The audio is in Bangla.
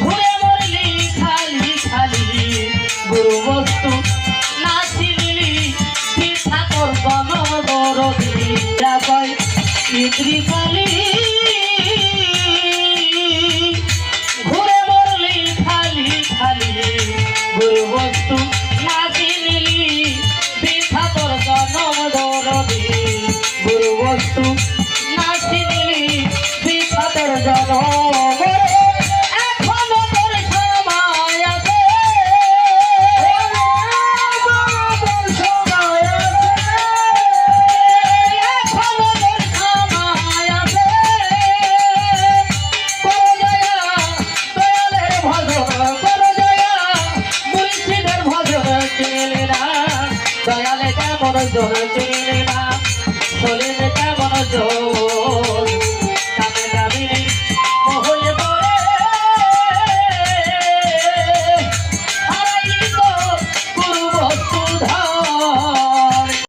ঘুরে মরলি খালি খালি গুরু বস্তু না চিনলি পিঠা তোর গণ দরদি কয় ইদ্রি খালি ঘুরে মরলি খালি খালি গুরু বস্তু না চিনলি পিঠা তোর জনম দরদি গুরু বস্তু না চিনলি জনম এখনও তোর সময় আছে এখনও তোর সময় আছে। করো দয়ালের ভজন করো মুর্শিদের ভজন চিনলে দয়ালে কেমন জন Oh.